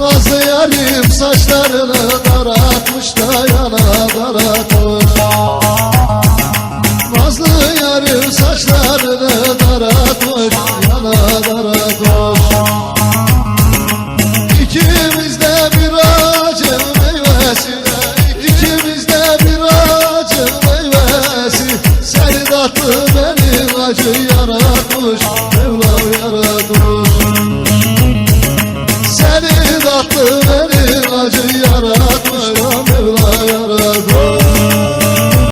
Nazlı yarim saçlarını daratmış da yana daratmış Nazlı yarim saçlarını daratmış yana daratmış İkimiz de bir acı meyvesi İkimizde bir acı meyvesi. Seni tatlı benim acı yaratmış. Tatlı beni acı yaratmış